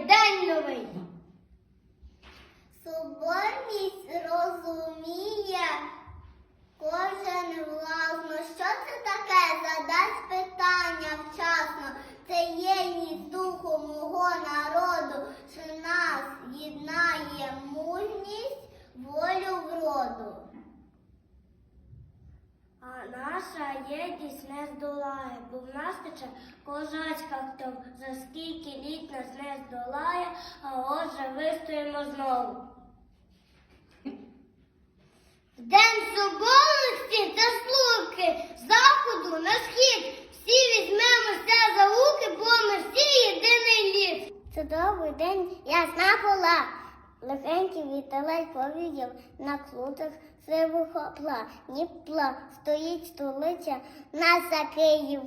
зустрічає день новий. Соборність розуміє кожен власно. Що це таке? Задасть питання наша єдність не здолає, бо в нас тече козацька кров, за скільки літ нас не здолає, а отже вистоїмо знову. В День соборності та слуки, з заходу на схід, всі візьмемося за руки, бо ми всі єдиний ліс. Чудовий день, ясна пола. Легенький віталець повіяв на клутах сивого пла, Дніпла стоїть столиця на Київ.